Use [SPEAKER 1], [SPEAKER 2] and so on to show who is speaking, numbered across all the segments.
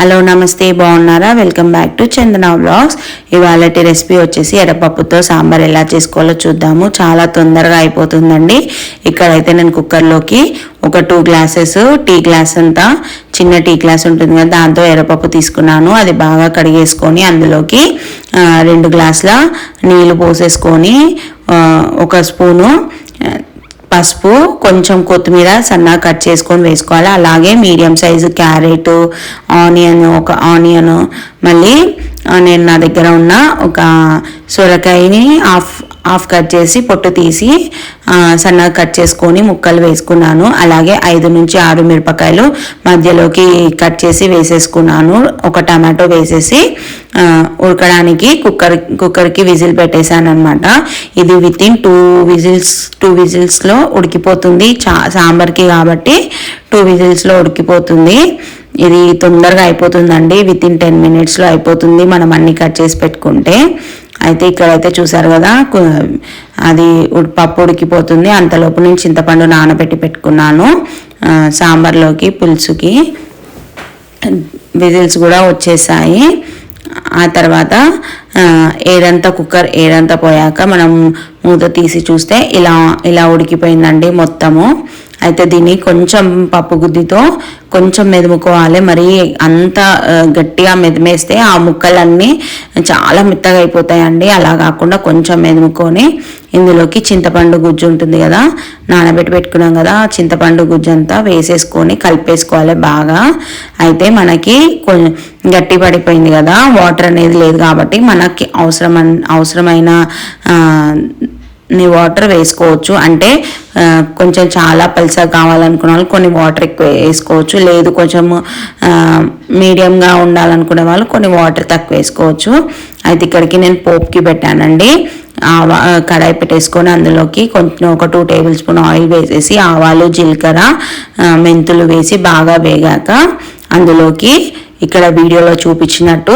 [SPEAKER 1] Hello నమస్తే బాగున్నారా? Welcome back to Chandana vlogs ఇవాళటి recipe వచ్చేసి ఎర్రపప్పుతో సాంబార్ ఎలా చేసుకోవాలో చూద్దాము. చాలా తొందరగా అయిపోతుందండి. ఇక్కడైతే నేను కుక్కర్లోకి ఒక టూ గ్లాసెస్ టీ గ్లాస్ అంతా చిన్న టీ గ్లాస్ ఉంటుంది కదా దాంతో ఎర్రపప్పు తీసుకున్నాను. అది బాగా కడిగేసుకొని అందులోకి రెండు గ్లాసుల నీళ్ళు పోసేసుకొని ఒక స్పూను పసుపు కొంచెం కొత్తిమీర సన్నగా కట్ చేసుకొని వేసుకోవాలి. అలాగే మీడియం సైజు క్యారెట్ ఆనియన్ ఒక ఆనియన్ మళ్ళీ నేను నా దగ్గర ఉన్న ఒక సొరకాయని హాఫ్ హాఫ్ కట్ చేసి పొట్టు తీసి సన్నగా కట్ చేసుకొని ముక్కలు వేసుకున్నాను. అలాగే ఐదు నుంచి ఆరు మిరపకాయలు మధ్యలోకి కట్ చేసి వేసేసుకున్నాను. ఒక టమాటో వేసేసి ఉడకడానికి కుక్కర్ కుక్కర్కి విజిల్ పెట్టేశాను అనమాట ఇది with in two whistles two విజిల్స్లో ఉడికిపోతుంది. చా సాంబార్కి కాబట్టి టూ విజిల్స్లో ఉడికిపోతుంది. ఇది తొందరగా అయిపోతుందండి. విత్ ఇన్ టెన్ మినిట్స్లో అయిపోతుంది. మనం అన్ని కట్ చేసి పెట్టుకుంటే. అయితే ఇక్కడైతే చూసారు కదా అది ఉడ్- పప్పు ఉడికిపోతుంది. అంతలోపు నేను చింతపండు నానబెట్టి పెట్టుకున్నాను. సాంబార్లోకి పులుసుకి విజిల్స్ కూడా వచ్చేసాయి. ఆ తర్వాత ఏదంతా ఏడంతా కుక్కర్ ఏడంతా పోయాక మనం మూత తీసి చూస్తే ఇలా ఇలా ఉడికిపోయిందండి మొత్తము. అయితే దీన్ని కొంచెం పప్పు గుద్దితో కొంచెం మెదుముకోవాలి. మరి అంత గట్టిగా మెదిమేస్తే ఆ ముక్కలన్నీ చాలా మెత్తగా అయిపోతాయండి. అలా కాకుండా కొంచెం మెదుముకొని ఇందులోకి చింతపండు గుజ్జు ఉంటుంది కదా నానబెట్టి పెట్టుకున్నాం కదా చింతపండు గుజ్జు అంతా వేసేసుకొని కలిపేసుకోవాలి బాగా. అయితే మనకి కొంచెం గట్టి పడిపోయింది కదా వాటర్ అనేది లేదు కాబట్టి మనకి అవసరం అవసరమైన నీ వాటర్ వేసుకోవచ్చు. అంటే కొంచెం చాలా పలుసగా కావాలనుకున్న వాళ్ళు కొన్ని వాటర్ ఎక్కువ వేసుకోవచ్చు. లేదు కొంచెం మీడియంగా ఉండాలనుకునే వాళ్ళు కొన్ని వాటర్ తక్కువ వేసుకోవచ్చు. అయితే ఇక్కడికి నేను పోప్కి పెట్టానండి. ఆవా కడాయి పెట్టేసుకొని అందులోకి కొంచెం ఒక టూ టేబుల్ స్పూన్ ఆయిల్ వేసేసి ఆవాలు జీలకర్ర మెంతులు వేసి బాగా వేగాక అందులోకి ఇక్కడ వీడియోలో చూపించినట్టు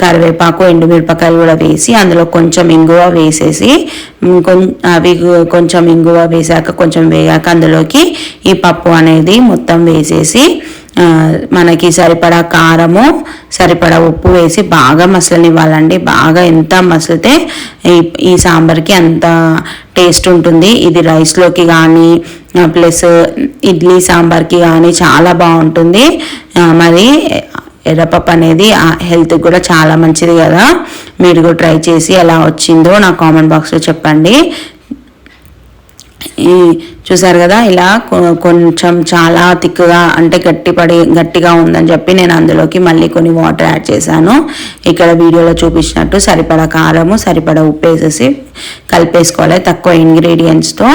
[SPEAKER 1] కరివేపాకు ఎండుమిరపకాయలు కూడా వేసి అందులో కొంచెం ఇంగువ వేసేసి కొం- అవి కొంచెం ఇంగువ వేసాక కొంచెం వేగాక అందులోకి ఈ పప్పు అనేది మొత్తం వేసేసి మనకి సరిపడా కారము సరిపడా ఉప్పు వేసి బాగా మసలనివ్వాలండి. బాగా ఎంత మసలితే ఈ సాంబార్కి అంత టేస్ట్ ఉంటుంది. ఇది రైస్లోకి కానీ ప్లస్ ఇడ్లీ సాంబార్కి కానీ చాలా బాగుంటుంది. మరి ఎర్రపప్పు అనేది హెల్త్కి కూడా చాలా మంచిది కదా. మీరు కూడా ట్రై చేసి ఎలా వచ్చిందో నా కామెంట్ బాక్స్లో చెప్పండి. ఈ చూసారు కదా ఇలా కొ- కొంచెం చాలా తిక్కుగా అంటే గట్టిపడి గట్టిగా ఉందని చెప్పి నేను అందులోకి మళ్ళీ కొన్ని వాటర్ యాడ్ చేశాను. ఇక్కడ వీడియోలో చూపించినట్టు సరిపడా కారము సరిపడా ఉప్పు వేసేసి కలిపేసుకోవాలి తక్కువ ఇంగ్రీడియంట్స్తో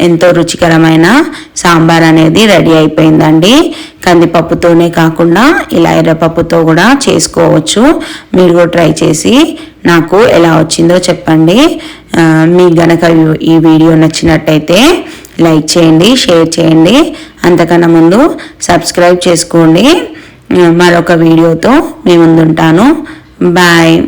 [SPEAKER 1] ఎంతో రుచికరమైన సాంబార్ అనేది రెడీ అయిపోయిందండి. కందిపప్పుతోనే కాకుండా ఇలా ఎర్రపప్పుతో కూడా చేసుకోవచ్చు. మీరు కూడా ట్రై చేసి నాకు ఎలా వచ్చిందో చెప్పండి. ఆ, మీకు గనక ఈ- వీడియో నచ్చినట్టయితే లైక్ చేయండి షేర్ చేయండి. అంతకన్నా ముందు సబ్స్క్రైబ్ చేసుకోండి. మరొక వీడియోతో మీ ముందుంటాను. బాయ్.